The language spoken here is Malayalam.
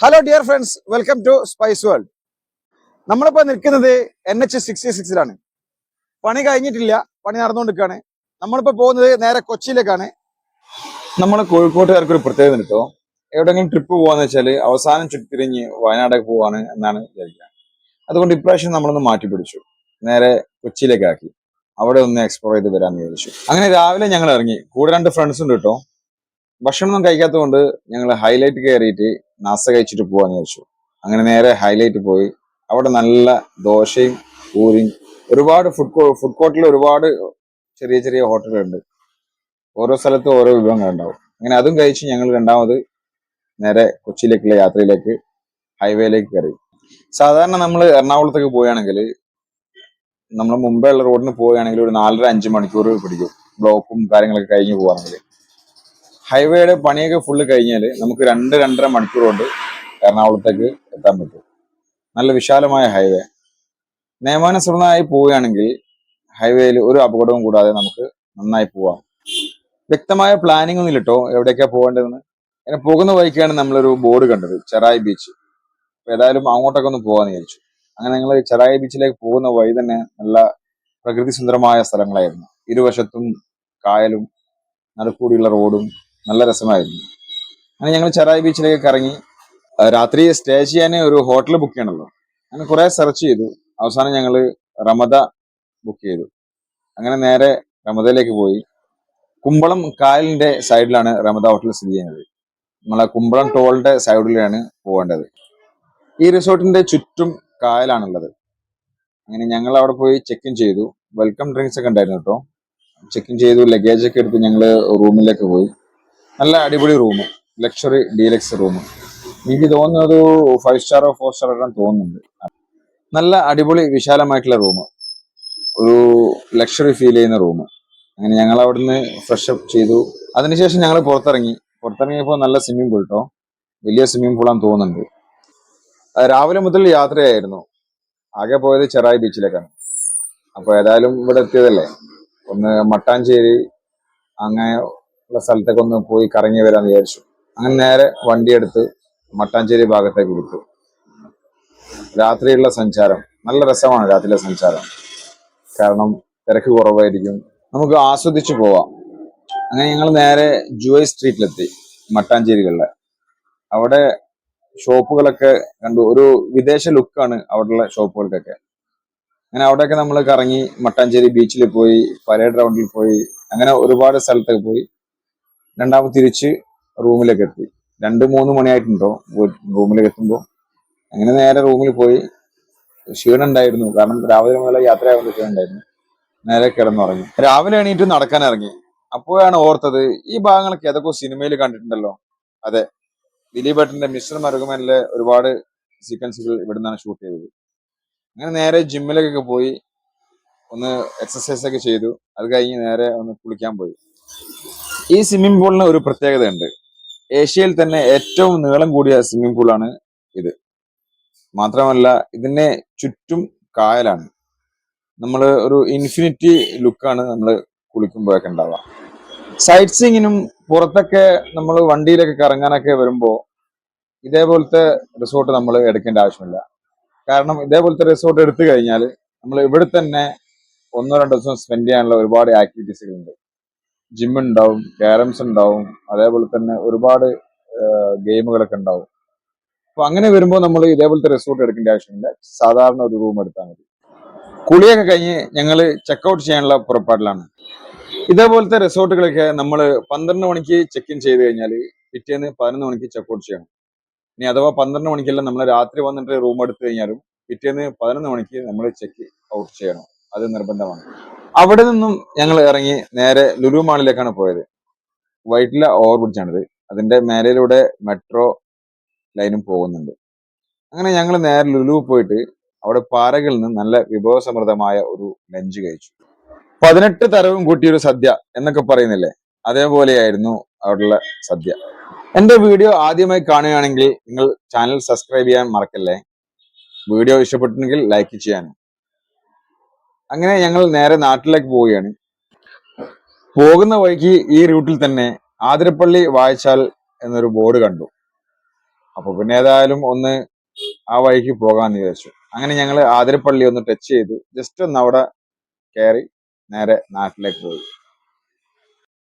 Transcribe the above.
Hello dear friends welcome to spice world നമ്മളിപ്പോ നിൽക്കുന്നത് എൻ എച്ച് സിക്സ്റ്റി സിക്സിലാണ് പണി കഴിഞ്ഞിട്ടില്ല. പണി നടന്നുകൊണ്ടിരിക്കുകയാണ്. നമ്മളിപ്പോ പോകുന്നത് നേരെ കൊച്ചിയിലേക്കാണ്. നമ്മൾ കോഴിക്കോട്ടുകാർക്ക് ഒരു പ്രത്യേകത കിട്ടോ. എവിടെയെങ്കിലും ട്രിപ്പ് പോവാന്ന് വെച്ചാൽ അവസാനം ചുറ്റിരിഞ്ഞ് വയനാടൊക്കെ പോവാണ് എന്നാണ് വിചാരിക്കുക. അതുകൊണ്ട് ഇപ്രാവശ്യം നമ്മളൊന്ന് മാറ്റി പിടിച്ചു. നേരെ കൊച്ചിയിലേക്കാക്കി. അവിടെ ഒന്ന് എക്സ്പ്ലോർ ചെയ്ത് വരാൻ വിചാരിച്ചു. അങ്ങനെ രാവിലെ ഞങ്ങൾ ഇറങ്ങി. കൂടെ രണ്ട് ഫ്രണ്ട്സ് ഉണ്ട് കേട്ടോ. ഭക്ഷണമൊന്നും കഴിക്കാത്തതുകൊണ്ട് ഞങ്ങൾ ഹൈലൈറ്റ് കയറിയിട്ട് നാസ കഴിച്ചിട്ട് പോവാന്ന് ചോദിച്ചു അങ്ങനെ നേരെ ഹൈലൈറ്റ് പോയി. അവിടെ നല്ല ദോശയും പൂരിയും ഒരുപാട് ഫുഡ് ഫുഡ് കോർട്ടിൽ ഒരുപാട് ചെറിയ ചെറിയ ഹോട്ടലുണ്ട് ഓരോ സ്ഥലത്തും ഓരോ വിഭവങ്ങൾ ഉണ്ടാവും അങ്ങനെ അതും കഴിച്ച് ഞങ്ങൾ രണ്ടാമത് നേരെ കൊച്ചിയിലേക്കുള്ള യാത്രയിലേക്ക് ഹൈവേയിലേക്ക് കയറി. സാധാരണ നമ്മൾ എറണാകുളത്തേക്ക് പോവുകയാണെങ്കിൽ നമ്മൾ മുമ്പേ ഉള്ള റോഡിന് പോവുകയാണെങ്കിൽ ഒരു നാലര അഞ്ച് മണിക്കൂർ പിടിക്കും. ബ്ലോക്കും കാര്യങ്ങളൊക്കെ കഴിഞ്ഞ് പോവാണെങ്കിൽ. ഹൈവേയുടെ പണിയൊക്കെ ഫുള്ള് കഴിഞ്ഞാൽ നമുക്ക് രണ്ട് രണ്ടര മണിക്കൂർ കൊണ്ട് എറണാകുളത്തേക്ക് എത്താൻ പറ്റും. നല്ല വിശാലമായ ഹൈവേ. നിയമാനുസൃതമായി പോവുകയാണെങ്കിൽ ഹൈവേയിൽ ഒരു അപകടവും കൂടാതെ നമുക്ക് നന്നായി പോവാം. വ്യക്തമായ പ്ലാനിംഗ് ഒന്നും ഇല്ലട്ടോ എവിടേക്കാ പോകേണ്ടതെന്ന്. അങ്ങനെ പോകുന്ന വഴിക്കാണ് നമ്മളൊരു ബോർഡ് കണ്ടത് ചെറായി ബീച്ച് അപ്പൊ ഏതായാലും അങ്ങോട്ടൊക്കെ ഒന്ന് പോകാന്ന് വിചാരിച്ചു. അങ്ങനെ ഞങ്ങൾ ചെറായി ബീച്ചിലേക്ക് പോകുന്ന വഴി തന്നെ നല്ല പ്രകൃതി സുന്ദരമായ സ്ഥലങ്ങളായിരുന്നു. ഇരുവശത്തും കായലും നടുക്കൂടിയുള്ള റോഡും നല്ല രസമായിരുന്നു. അങ്ങനെ ഞങ്ങൾ ചെറായി ബീച്ചിലേക്ക് കറങ്ങി രാത്രി സ്റ്റേ ചെയ്യാൻ ഒരു ഹോട്ടൽ ബുക്ക് ചെയ്യണമല്ലോ അങ്ങനെ കുറെ സെർച്ച് ചെയ്തു. അവസാനം ഞങ്ങൾ റമദ ബുക്ക് ചെയ്തു. അങ്ങനെ നേരെ റമദയിലേക്ക് പോയി. കുമ്പളം കായലിന്റെ സൈഡിലാണ് റമദ ഹോട്ടൽ സ്ഥിതി ചെയ്യുന്നത്. നമ്മളെ കുമ്പളം ടോളിന്റെ സൈഡിലാണ് പോകേണ്ടത്. ഈ റിസോർട്ടിന്റെ ചുറ്റും കായലാണുള്ളത്. അങ്ങനെ ഞങ്ങൾ അവിടെ പോയി ചെക്ക് ഇൻ ചെയ്തു. വെൽക്കം ഡ്രിങ്ക്സ് ഒക്കെ ഉണ്ടായിരുന്നു കേട്ടോ. ചെക്ക് ഇൻ ചെയ്തു ലഗേജ് ഒക്കെ എടുത്ത് ഞങ്ങൾ റൂമിലേക്ക് പോയി. നല്ല അടിപൊളി റൂം. ലക്ഷറി ഡീലക്സ് റൂം എനിക്ക് തോന്നുന്നത് ഫൈവ് സ്റ്റാറോ ഫോർ സ്റ്റാറോ ആണെന്ന് തോന്നുന്നുണ്ട്. നല്ല അടിപൊളി വിശാലമായിട്ടുള്ള റൂം ഒരു ലക്ഷറി ഫീൽ ചെയ്യുന്ന റൂം അങ്ങനെ ഞങ്ങൾ അവിടുന്ന് ഫ്രഷ് അപ്പ് ചെയ്തു. അതിനുശേഷം ഞങ്ങൾ പുറത്തിറങ്ങി. പുറത്തിറങ്ങിയപ്പോൾ നല്ല സ്വിമ്മിംഗ് പൂൾ കേട്ടോ വലിയ സ്വിമ്മിംഗ് പൂളാന്ന് തോന്നുന്നുണ്ട്. രാവിലെ മുതൽ യാത്രയായിരുന്നു. ആകെ പോയത് ചെറായി ബീച്ചിലേക്കാണ് അപ്പോൾ ഏതായാലും ഇവിടെ എത്തിയതല്ലേ? ഒന്ന് മട്ടാഞ്ചേരി അങ്ങനെ ഉള്ള സ്ഥലത്തേക്ക് ഒന്ന് പോയി കറങ്ങി വരാൻ വിചാരിച്ചു. അങ്ങനെ നേരെ വണ്ടിയെടുത്ത് മട്ടാഞ്ചേരി ഭാഗത്തേക്ക് വിട്ടു. രാത്രിയുള്ള സഞ്ചാരം. നല്ല രസമാണ് രാത്രിയിലെ സഞ്ചാരം. കാരണം തിരക്ക് കുറവായിരിക്കും. നമുക്ക് ആസ്വദിച്ചു പോവാം. അങ്ങനെ ഞങ്ങൾ നേരെ ജുവൈ സ്ട്രീറ്റിലെത്തി മട്ടാഞ്ചേരികളിലെ. അവിടെ ഷോപ്പുകളൊക്കെ കണ്ടു. ഒരു വിദേശ ലുക്കാണ് അവിടെയുള്ള ഷോപ്പുകൾക്കൊക്കെ. അങ്ങനെ അവിടെയൊക്കെ നമ്മൾ കറങ്ങി മട്ടാഞ്ചേരി ബീച്ചിൽ പോയി പരേഡ് റൗണ്ടിൽ പോയി അങ്ങനെ ഒരുപാട് സ്ഥലത്തൊക്കെ പോയി. രണ്ടാമത് തിരിച്ച് റൂമിലേക്ക് എത്തി രണ്ട് മൂന്ന് മണിയായിട്ടുണ്ടോ? റൂമിലേക്ക് എത്തുമ്പോൾ അങ്ങനെ നേരെ റൂമിൽ പോയി. ക്ഷീണം ഉണ്ടായിരുന്നു കാരണം രാവിലെ മുതൽ യാത്രയാവുന്ന ക്ഷീണം നേരെ കിടന്നുറങ്ങി. രാവിലെ എണീറ്റ് നടക്കാൻ ഇറങ്ങി അപ്പോഴാണ് ഓർത്തത് ഈ ഭാഗങ്ങളൊക്കെ ഏതൊക്കെ സിനിമയിൽ കണ്ടിട്ടുണ്ടല്ലോ. അതെ. ദിലീപ് ഭട്ടിന്റെ മിസ്റ്റർ മരുകമനിലെ ഒരുപാട് സീക്വൻസുകൾ ഇവിടെ നിന്നാണ് ഷൂട്ട് ചെയ്തത്. അങ്ങനെ നേരെ ജിമ്മിലേക്കൊക്കെ പോയി ഒന്ന് എക്സസൈസ് ഒക്കെ ചെയ്തു. അത് കഴിഞ്ഞ് നേരെ ഒന്ന് കുളിക്കാൻ പോയി. ഈ സ്വിമ്മിംഗ് പൂളിന് ഒരു പ്രത്യേകതയുണ്ട്. ഏഷ്യയിൽ തന്നെ ഏറ്റവും നീളം കൂടിയ സ്വിമ്മിംഗ് പൂളാണ് ഇത്. മാത്രമല്ല ഇതിനെ ചുറ്റും കായലാണ്. നമ്മൾ ഒരു ഇൻഫിനിറ്റി ലുക്കാണ് നമ്മൾ കുളിക്കുമ്പോഴൊക്കെ ഉണ്ടാവുക. സൈറ്റ് സീങ്ങിനും പുറത്തൊക്കെ നമ്മൾ വണ്ടിയിലൊക്കെ കറങ്ങാനൊക്കെ വരുമ്പോൾ ഇതേപോലത്തെ റിസോർട്ട് നമ്മൾ എടുക്കേണ്ട ആവശ്യമില്ല. കാരണം ഇതേപോലത്തെ റിസോർട്ട് എടുത്തു കഴിഞ്ഞാൽ നമ്മൾ ഇവിടെ തന്നെ ഒന്നോ രണ്ടോ ദിവസം സ്പെൻഡ് ചെയ്യാനുള്ള ഒരുപാട് ആക്ടിവിറ്റീസുകൾ ഉണ്ട് ജിം ഉണ്ടാവും ക്യാരംസ് ഉണ്ടാവും അതേപോലെ തന്നെ ഒരുപാട് ഗെയിമുകളൊക്കെ ഉണ്ടാവും അപ്പൊ അങ്ങനെ വരുമ്പോൾ നമ്മൾ ഇതേപോലത്തെ റിസോർട്ട് എടുക്കേണ്ട ആവശ്യമില്ല. സാധാരണ ഒരു റൂം എടുത്താൽ മതി. കുളിയൊക്കെ കഴിഞ്ഞ് ഞങ്ങൾ ചെക്കൗട്ട് ചെയ്യാനുള്ള പുറപ്പാടിലാണ്. ഇതേപോലത്തെ റിസോർട്ടുകളൊക്കെ നമ്മൾ പന്ത്രണ്ട് മണിക്ക് ചെക്ക് ഇൻ ചെയ്ത് കഴിഞ്ഞാൽ പിറ്റേന്ന് പതിനൊന്ന് മണിക്ക് ചെക്കൗട്ട് ചെയ്യണം. ഇനി അഥവാ പന്ത്രണ്ട് മണിക്കല്ല നമ്മൾ രാത്രി വന്നിട്ട് റൂം എടുത്തു കഴിഞ്ഞാലും പിറ്റേന്ന് പതിനൊന്ന് മണിക്ക് നമ്മൾ ചെക്ക് ഔട്ട് ചെയ്യണം. അത് നിർബന്ധമാണ്. അവിടെ നിന്നും ഞങ്ങൾ ഇറങ്ങി നേരെ ലുലു മാളിലേക്കാണ് പോയത്. വൈറ്റില ഓവർ ബ്രിഡ്ജാണിത് അതിന്റെ മേലയിലൂടെ മെട്രോ ലൈനും പോകുന്നുണ്ട്. അങ്ങനെ ഞങ്ങൾ നേരെ ലുലു പോയിട്ട് അവിടെ പാറകളിൽ നിന്ന് നല്ല വിഭവസമൃദ്ധമായ ഒരു ലഞ്ച് കഴിച്ചു. പതിനെട്ട് തരവും കൂട്ടിയൊരു സദ്യ എന്നൊക്കെ പറയുന്നില്ലേ? അതേപോലെയായിരുന്നു അവിടെയുള്ള സദ്യ. എന്റെ വീഡിയോ ആദ്യമായി കാണുകയാണെങ്കിൽ നിങ്ങൾ ചാനൽ സബ്സ്ക്രൈബ് ചെയ്യാൻ മറക്കല്ലേ? വീഡിയോ ഇഷ്ടപ്പെട്ടിട്ടുണ്ടെങ്കിൽ ലൈക്ക് ചെയ്യാനും. അങ്ങനെ ഞങ്ങൾ നേരെ നാട്ടിലേക്ക് പോവുകയാണ്. പോകുന്ന വഴിക്ക് ഈ റൂട്ടിൽ തന്നെ ആതിരപ്പള്ളി വായിച്ചാൽ എന്നൊരു ബോർഡ് കണ്ടു. അപ്പൊ പിന്നെ ഏതായാലും ഒന്ന് ആ വഴിക്ക് പോകാൻ വിചാരിച്ചു. അങ്ങനെ ഞങ്ങൾ ആതിരപ്പള്ളി ഒന്ന് ടച്ച് ചെയ്തു. ജസ്റ്റ് ഒന്ന് അവിടെ കയറി നേരെ നാട്ടിലേക്ക് പോയി.